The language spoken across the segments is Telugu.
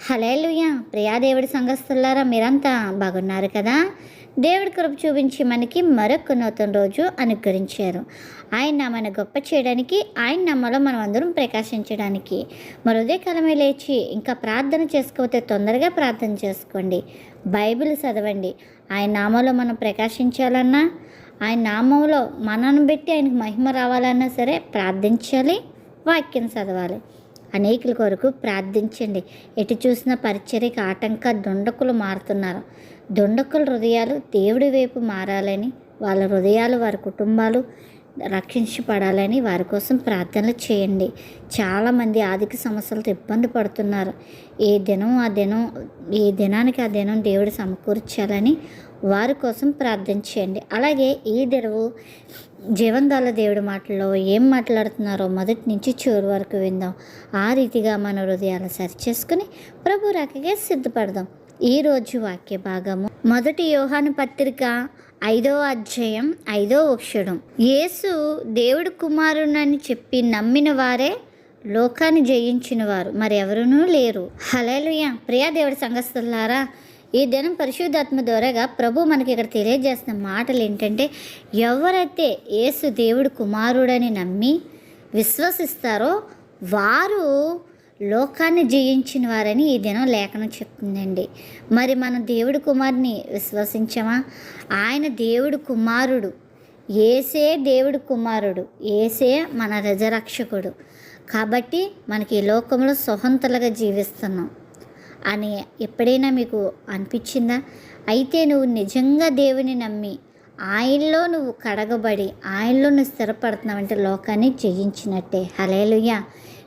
హలేలుయ ప్రియా దేవుడి సంఘస్థులారా మీరంతా బాగున్నారు కదా? దేవుడి కృప చూపించి మనకి మరొక నూతన రోజు అనుగ్రహించారు. ఆయన మన గొప్ప చేయడానికి ఆయన నమ్మలో మనం అందరం ప్రకాశించడానికి. మరి ఉదయకాలమే లేచి ఇంకా ప్రార్థన చేసుకోకపోతే తొందరగా ప్రార్థన చేసుకోండి. బైబిల్ చదవండి. ఆయన నామంలో మనం ప్రకాశించాలన్నా ఆయన నామంలో మనను పెట్టి ఆయనకు మహిమ రావాలన్నా సరే ప్రార్థించాలి వాక్యం చదవాలి. అనేకుల కొరకు ప్రార్థించండి. ఎటు చూసిన పరిచర్యకి ఆటంక దుండకులు మారుతున్నారు. దుండకుల హృదయాలు దేవుడి వైపు మారాలని వాళ్ళ హృదయాలు వారి కుటుంబాలు రక్షించబడాలని వారి కోసం ప్రార్థనలు చేయండి. చాలామంది ఆర్థిక సమస్యలతో ఇబ్బంది పడుతున్నారు. ఏ దినం ఆ దినం ఏ దినానికి ఆ దినం దేవుడు సమకూర్చాలని వారి కోసం ప్రార్థన చేయండి. అలాగే ఈ దినవు జీవందాల దేవుడి మాటల్లో ఏం మాట్లాడుతున్నారో మొదటి నుంచి చివరి వరకు విందాం. ఆ రీతిగా మన హృదయాలు సరిచేసుకుని ప్రభు రాకగా సిద్ధపడదాం. ఈరోజు వాక్య భాగము మొదటి యోహాను పత్రిక ఐదో అధ్యాయం ఐదో అక్షరం యేసు దేవుడు కుమారునని చెప్పి నమ్మిన వారే లోకాన్ని జయించిన వారు. మరి లేరు. హలేలుయ ప్రియా దేవుడి సంఘస్థులారా ఈ దినం పరిశుద్ధాత్మ ద్వారాగా ప్రభు మనకి ఇక్కడ తెలియజేస్తున్న మాటలు ఏంటంటే ఎవరైతే యేసు దేవుడు కుమారుడని నమ్మి విశ్వసిస్తారో వారు లోకాన్ని జయించిన వారని ఈ దినం లేఖనం చెప్తుందండి. మరి మనం దేవుడి కుమారుని విశ్వసించమా? ఆయన దేవుడు కుమారుడు. ఏసే దేవుడు కుమారుడు. ఏసే మన రజరక్షకుడు కాబట్టి మనకి ఈ లోకంలో సొహంతలుగా జీవిస్తున్నాం. అని ఎప్పుడైనా మీకు అనిపించిందా? అయితే నువ్వు నిజంగా దేవుని నమ్మి ఆయనలో నువ్వు కడగబడి ఆయనలో నువ్వు స్థిరపడుతున్నావంటే లోకాన్ని జయించినట్టే. హలేలుయ్య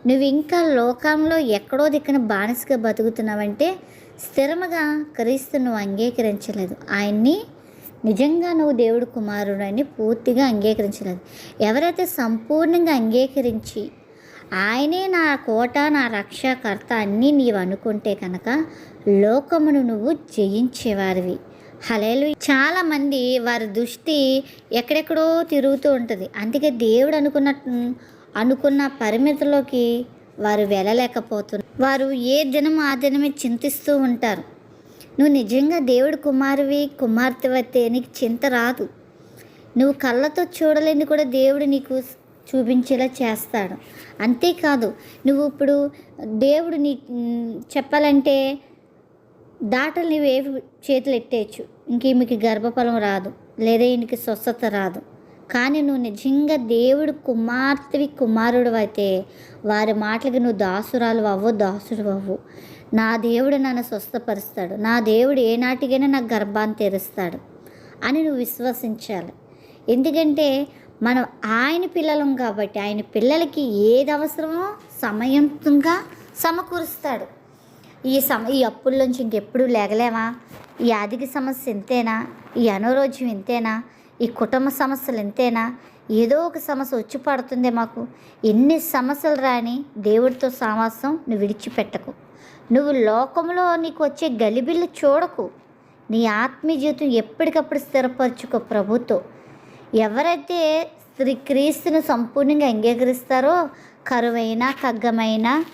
నువ్వు ఇంకా లోకంలో ఎక్కడో దిక్కున బానిసగా బతుకుతున్నావంటే స్థిరముగా క్రీస్తు నువ్వు అంగీకరించలేదు. ఆయన్ని నిజంగా నువ్వు దేవుడు కుమారుడు అని పూర్తిగా అంగీకరించలేదు. ఎవరైతే సంపూర్ణంగా అంగీకరించి ఆయనే నా కోట నా రక్షకర్త అన్నీ నీవు అనుకుంటే కనుక లోకమును నువ్వు జయించేవారివి. హలేలు చాలామంది వారి దృష్టి ఎక్కడెక్కడో తిరుగుతూ ఉంటుంది. అందుకే దేవుడు అనుకున్న అనుకున్న పరిమితిలోకి వారు వెళ్ళలేకపోతున్నారు. వారు ఏ దినం ఆ దినమే చింతిస్తూ ఉంటారు. నువ్వు నిజంగా దేవుడు కుమారువి కుమార్తెవతే నీకు చింత రాదు. నువ్వు కళ్ళతో చూడలేని కూడా దేవుడు నీకు చూపించేలా చేస్తాడు. అంతేకాదు నువ్వు ఇప్పుడు దేవుడు నీ చెప్పాలంటే దాటలు నువ్వు ఏ చేతులు ఎట్టేయచ్చు ఇంక గర్భఫలం రాదు లేదా ఈయనకి స్వస్థత రాదు. కానీ నువ్వు నిజంగా దేవుడు కుమార్తెవి కుమారుడు అయితే వారి మాటలకి నువ్వు దాసురాలు అవ్వు దాసుడు అవ్వు. నా దేవుడు నన్ను స్వస్థపరుస్తాడు. నా దేవుడు ఏనాటికైనా నా నాకు గర్భాన్ని తెరుస్తాడు అని నువ్వు విశ్వసించాలి. ఎందుకంటే మనం ఆయన పిల్లలం కాబట్టి ఆయన పిల్లలకి ఏది అవసరమో సమయంగా సమకూరుస్తాడు. ఈ సమ ఈ అప్పుల్లోంచి ఇంకెప్పుడు లేగలేమా? ఈ ఆర్థిక సమస్య ఇంతేనా ఈ అనారోగ్యం ఇంతేనా ఈ కుటుంబ సమస్యలు ఇంతేనా ఏదో ఒక సమస్య వచ్చి పడుతుంది మాకు. ఎన్ని సమస్యలు రాని దేవుడితో సావాసం నువ్వు విడిచిపెట్టకు. నువ్వు లోకంలో నీకు వచ్చే గలిబిల్లు చూడకు. నీ ఆత్మీయ జీవితం ఎప్పటికప్పుడు స్థిరపరచుకో ప్రభుతో. ఎవరైతే శ్రీ క్రీస్తుని సంపూర్ణంగా అంగీకరిస్తారో కరువైనా ఖగ్గమైనా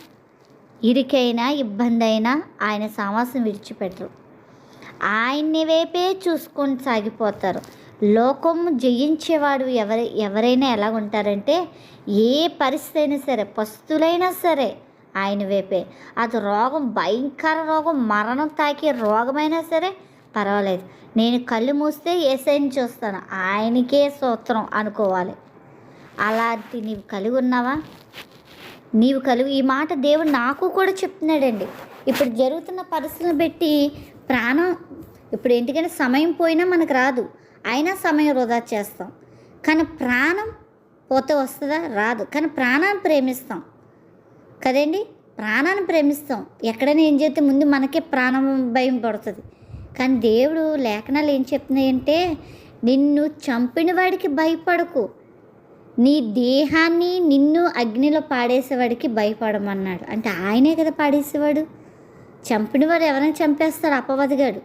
ఇరికైనా ఇబ్బంది అయినా ఆయన సామాసం విడిచిపెట్టరు. ఆయన్ని వైపే చూసుకొని సాగిపోతారు. లోకం జయించేవాడు ఎవరి ఎవరైనా ఎలా ఉంటారంటే ఏ పరిస్థితి అయినా సరే పస్తులైనా సరే ఆయన వైపే. అది రోగం భయంకర రోగం మరణం తాకే రోగమైనా సరే పర్వాలేదు. నేను కళ్ళు మూస్తే ఏసైని చూస్తాను ఆయనకే సూత్రం అనుకోవాలి. అలాంటి నీవు కలిగి ఉన్నావా? నీవు కలుగు ఈ మాట దేవుడు నాకు కూడా చెప్తున్నాడండి. ఇప్పుడు జరుగుతున్న పరిస్థితులను బట్టి ప్రాణం ఇప్పుడు ఎందుకంటే సమయం పోయినా మనకు రాదు. అయినా సమయం వృధా చేస్తాం. కానీ ప్రాణం పోతే వస్తుందా? రాదు. కానీ ప్రాణాన్ని ప్రేమిస్తాం. కదండి? ప్రాణాన్ని ప్రేమిస్తాం. ఎక్కడైనా ఏం చేస్తే ముందు మనకే ప్రాణం భయం పడుతుంది. కానీ దేవుడు లేఖనాలు ఏం చెప్తున్నాయంటే నిన్ను చంపిన వాడికి భయపడకు. నీ దేహాన్ని నిన్ను అగ్నిలో పాడేసేవాడికి భయపడమన్నాడు. అంటే ఆయనే కదా పాడేసేవాడు. చంపినవాడు ఎవరైనా చంపేస్తాడు? అపవదిగాడు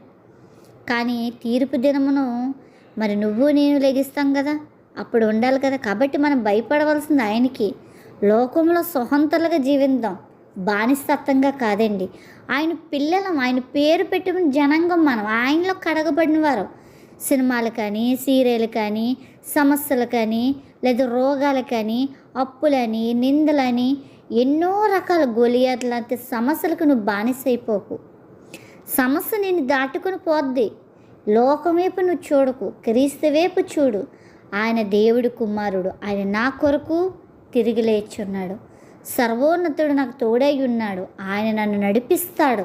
కానీ తీర్పు దినమును మరి నువ్వు నేను లెగిస్తాం కదా. అప్పుడు ఉండాలి కదా. కాబట్టి మనం భయపడవలసింది ఆయనకి. లోకంలో స్వతంత్రులుగా జీవిద్దాం బానిసత్వంగా కాదండి. ఆయన పిల్లలం ఆయన పేరు పెట్టుకున్న జనాంగం మనం ఆయనలో కడగబడిన వారు. సినిమాలు కానీ సీరియల్ కానీ సమస్యలు కానీ లేదా రోగాలు కానీ అప్పులని నిందలని ఎన్నో రకాల గొలియాదు లాంటి సమస్యలకు నువ్వు బానిసైపోకు. సమస్య నేను దాటుకుని పోద్ది. లోకం వైపు నువ్వు చూడకు క్రీస్తు వైపు చూడు. ఆయన దేవుడి కుమారుడు ఆయన నా కొరకు తిరిగి లేచున్నాడు. సర్వోన్నతుడు నాకు తోడై ఉన్నాడు. ఆయన నన్ను నడిపిస్తాడు.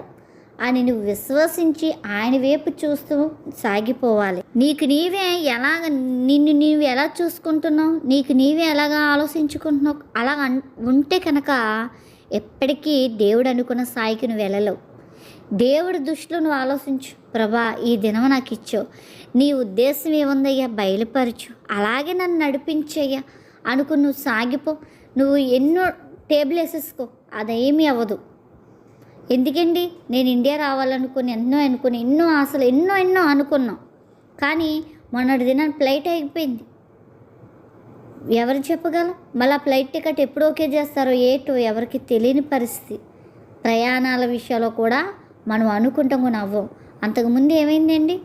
అని నువ్వు విశ్వసించి ఆయన వైపు చూస్తూ సాగిపోవాలి. నీకు నీవే ఎలాగ నిన్ను నీవు ఎలా చూసుకుంటున్నావు? నీకు నీవే ఎలాగ ఆలోచించుకుంటున్నావు? అలా అన్- ఉంటే కనుక ఎప్పటికీ దేవుడు అనుకున్న స్థాయికి నువ్వు వెళ్ళలేవు. దేవుడి దృష్టిలో నువ్వు ఆలోచించు. ప్రభా ఈ దినం నాకు ఇచ్చావు. నీ ఉద్దేశం ఏముందయ్యా? బయలుపరచు. అలాగే నన్ను నడిపించయ్యా. అనుకుని నువ్వు సాగిపో. నువ్వు ఎన్నో టేబుల్ వేసేసుకో. అదేమీ అవ్వదు. ఎందుకండి? నేను ఇండియా రావాలనుకుని ఎన్నో అనుకుని ఎన్నో ఆశలు ఎన్నో ఎన్నో అనుకున్నాం. కానీ మొన్నటి దినాన్ని ఫ్లైట్ అయిపోయింది ఎవరు చెప్పగలం? మళ్ళీ ఫ్లైట్ టికెట్ ఎప్పుడు ఓకే చేస్తారో ఏటో ఎవరికి తెలియని పరిస్థితి. ప్రయాణాల విషయంలో కూడా మనం అనుకుంటాం కూడా అవ్వం. అంతకుముందు ఏమైందండి?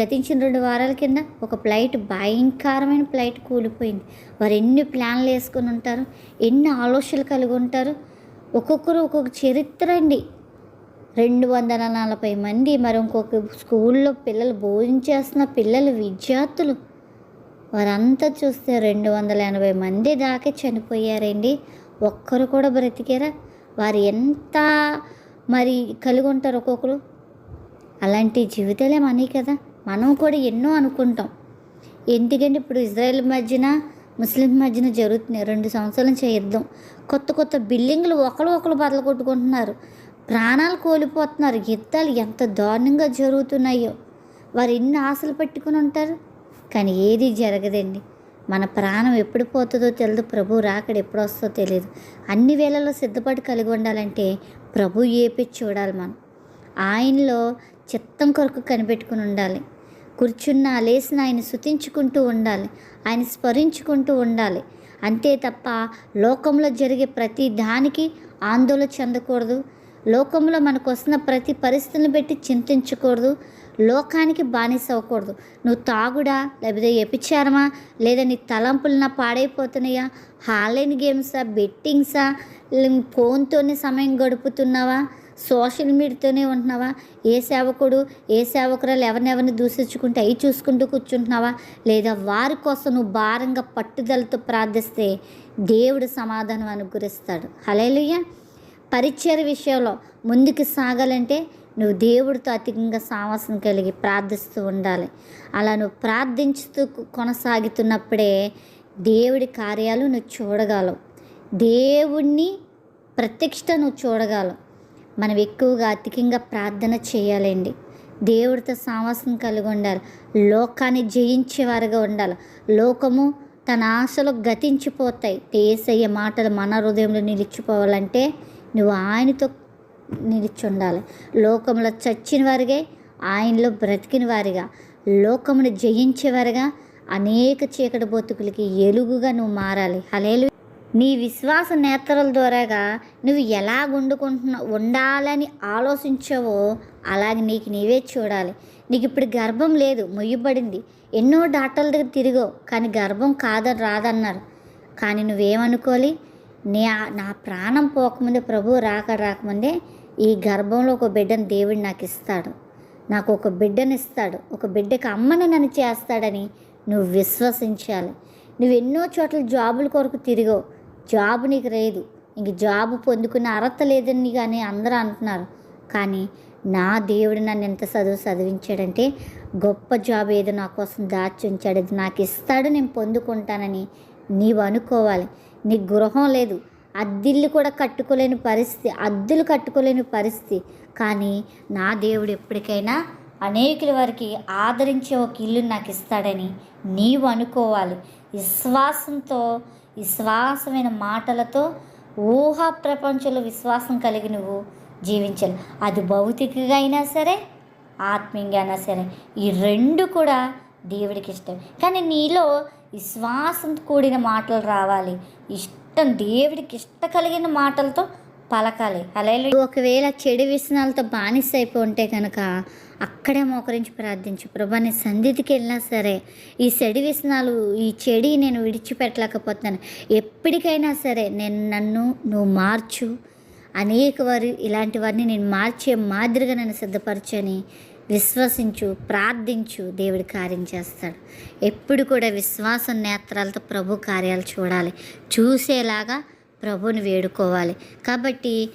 గతించిన రెండు వారాల కింద ఒక ఫ్లైట్ భయంకరమైన ఫ్లైట్ కూలిపోయింది. వారు ఎన్ని ప్లాన్లు వేసుకుని ఉంటారు? ఎన్ని ఆలోచనలు కలిగి ఉంటారు? ఒక్కొక్కరు ఒక్కొక్క చరిత్ర అండి. రెండు వందల నలభై మంది మరి ఇంకొక స్కూల్లో పిల్లలు భోజనం చేస్తున్న పిల్లలు విద్యార్థులు. వారంతా చూస్తే రెండు వందల ఎనభై మంది దాకా చనిపోయారండి. ఒక్కరు కూడా బ్రతికారా? వారు ఎంత మరి కలిగి ఉంటారు ఒక్కొక్కరు? అలాంటి జీవితాలే మనీ కదా. మనం కూడా ఎన్నో అనుకుంటాం. ఎందుకంటే ఇప్పుడు ఇజ్రాయెల్ మధ్యన ముస్లిం మధ్యన జరుగుతున్నాయి. రెండు సంవత్సరాల నుంచి యుద్ధం కొత్త కొత్త బిల్డింగ్లు ఒకరు ఒకరు బదలు కొట్టుకుంటున్నారు. ప్రాణాలు కోల్పోతున్నారు. యుద్ధాలు ఎంత దారుణంగా జరుగుతున్నాయో. వారు ఎన్ని ఆశలు పెట్టుకుని ఉంటారు? కానీ ఏది జరగదండి. మన ప్రాణం ఎప్పుడు పోతుందో తెలియదు ప్రభు రాకడ ఎప్పుడు వస్తుందో తెలియదు అన్ని వేళల్లో సిద్ధపడి కలిగి ఉండాలంటే ప్రభు ఏపి చూడాలి మనం. ఆయనలో చిత్తం కొరకు కనిపెట్టుకుని ఉండాలి. కూర్చున్నా లేచిన ఆయన శుతించుకుంటూ ఉండాలి. ఆయన స్మరించుకుంటూ ఉండాలి. అంతే తప్ప లోకంలో జరిగే ప్రతి దానికి ఆందోళన చెందకూడదు. లోకంలో మనకు వస్తున్న ప్రతి పరిస్థితులను పెట్టి చింతించకూడదు. లోకానికి బానిస అవ్వకూడదు. నువ్వు తాగుడా లేకపోతే ఎపిచారమా లేదా నీ తలంపులన పాడైపోతున్నాయా? ఆన్లైన్ గేమ్సా బెట్టింగ్సా ఫోన్తోనే సమయం గడుపుతున్నావా? సోషల్ మీడియాతోనే ఉంటున్నావా? ఏ సేవకుడు ఏ సేవకురాలు ఎవరినెవరిని దూషించుకుంటే అవి చూసుకుంటూ కూర్చుంటున్నావా? లేదా వారి కోసం నువ్వు భారంగా పట్టుదలతో ప్రార్థిస్తే దేవుడు సమాధానం అనుగ్రహిస్తాడు. హలేలుయ్య పరిచయ విషయంలో ముందుకు సాగాలంటే నువ్వు దేవుడితో అధికంగా సావాసం కలిగి ప్రార్థిస్తూ ఉండాలి. అలా నువ్వు ప్రార్థించుతూ కొనసాగుతున్నప్పుడే దేవుడి కార్యాలు నువ్వు చూడగలవు. దేవుణ్ణి ప్రత్యక్షత నువ్వు చూడగలవు. మనం ఎక్కువగా అధికంగా ప్రార్థన చేయాలండి. దేవుడితో సావాసం కలిగి ఉండాలి లోకాన్ని జయించేవారుగా ఉండాలి. లోకము తన ఆశలు గతించిపోతాయి. ఏసయ్య మాటలు మన హృదయంలో నిలిచిపోవాలంటే నువ్వు ఆయనతో నిలిచి ఉండాలి లోకంలో చచ్చిన వారిగా ఆయనలో బ్రతికిన వారిగా లోకమును జయించేవారుగా అనేక చీకటి బతుకులకి ఎలుగుగా నువ్వు మారాలి. హలేలు నీ విశ్వాస నేత్రల ద్వారాగా నువ్వు ఎలా వండుకుంటున్నా ఉండాలని ఆలోచించావో అలాగే నీకు నీవే చూడాలి. నీకు ఇప్పుడు గర్భం లేదు మొయ్యబడింది. ఎన్నో డాక్టర్ల దగ్గర తిరిగో కానీ గర్భం కాదని రాదన్నారు. కానీ నువ్వేమనుకోవాలి? నే నా ప్రాణం పోకముందే ప్రభు రాక రాకముందే ఈ గర్భంలో ఒక బిడ్డను దేవుడు నాకు ఇస్తాడు. నాకు ఒక బిడ్డను ఇస్తాడు. ఒక బిడ్డకి అమ్మని నన్ను చేస్తాడని నువ్వు విశ్వసించాలి. నువ్వు ఎన్నో చోట్ల జాబుల కొరకు తిరిగో జాబ్ నీకు లేదు ఇంక జాబ్ పొందుకునే అర్హత లేదని కానీ అందరూ అంటున్నారు. కానీ నా దేవుడు నన్ను ఎంత చదువు చదివించాడంటే గొప్ప జాబ్ ఏదో నా కోసం దాచి ఉంచాడు. అది నాకు ఇస్తాడు నేను పొందుకుంటానని నీవు అనుకోవాలి. నీ గృహం లేదు. అద్దిల్లు కూడా కట్టుకోలేని పరిస్థితి అద్దులు కట్టుకోలేని పరిస్థితి. కానీ నా దేవుడు ఎప్పటికైనా అనేకుల వారికి ఆదరించే ఒక ఇల్లు నాకు ఇస్తాడని నీవు అనుకోవాలి. విశ్వాసంతో విశ్వాసమైన మాటలతో ఊహా ప్రపంచంలో విశ్వాసం కలిగి నువ్వు జీవించాలి. అది భౌతికంగా అయినా సరే ఆత్మీయంగా అయినా సరే ఈ రెండు కూడా దేవుడికి ఇష్టం. కానీ నీలో విశ్వాసం కూడిన మాటలు రావాలి. ఇష్టం దేవుడికి ఇష్ట కలిగిన మాటలతో పలకాలి. అలా ఒకవేళ చెడు వ్యసనాలతో బానిస అయిపోయి ఉంటే కనుక అక్కడే మోకరించి ప్రార్థించు. ప్రభా నీ సన్నిధికి వెళ్ళినా సరే ఈ చెడు వ్యసనాలు ఈ చెడి నేను విడిచిపెట్టలేకపోతున్నాను. ఎప్పటికైనా సరే నేను నన్ను నువ్వు మార్చు. అనేక వారు ఇలాంటి వారిని నేను మార్చే మాదిరిగా నన్ను సిద్ధపరచని విశ్వసించు ప్రార్థించు. దేవుడి కార్యం చేస్తాడు. ఎప్పుడు కూడా విశ్వాసం నేత్రాలతో ప్రభు కార్యాలు చూడాలి. చూసేలాగా ప్రభుని వేడుకోవాలి. కాబట్టి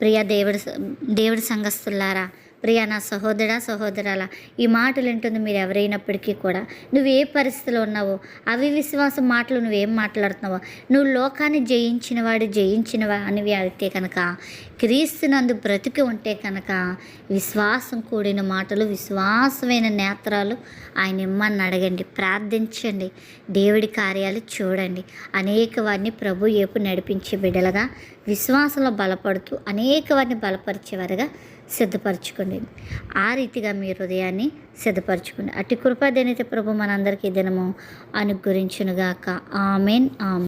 ప్రియ దేవుడు దేవుడి సంఘస్తులారా ప్రియ నా సహోదర సహోదరాల ఈ మాటలు వింటుంది మీరు ఎవరైనప్పటికీ కూడా నువ్వు ఏ పరిస్థితిలో ఉన్నావో అవి విశ్వాసం మాటలు నువ్వేం మాట్లాడుతున్నావో నువ్వు లోకాన్ని జయించినవాడు జయించినవా అని అయితే కనుక క్రీస్తునందు బ్రతికి ఉంటే కనుక విశ్వాసం కూడిన మాటలు విశ్వాసమైన నేత్రాలు ఆయన ఇమ్మని అడగండి ప్రార్థించండి దేవుడి కార్యాలు చూడండి అనేక వారిని ప్రభు ఏపు నడిపించే బిడ్డలుగా విశ్వాసంలో బలపడుతూ అనేక వారిని బలపరిచేవారుగా సిద్ధపరచుకోండి. ఆ రీతిగా మీ హృదయాన్ని సిద్ధపరచుకోండి. అట్టి కృపాదేనైతే ప్రభు మనందరికీ దినము అనుగ్రహించునుగాక. ఆమెన్ ఆమె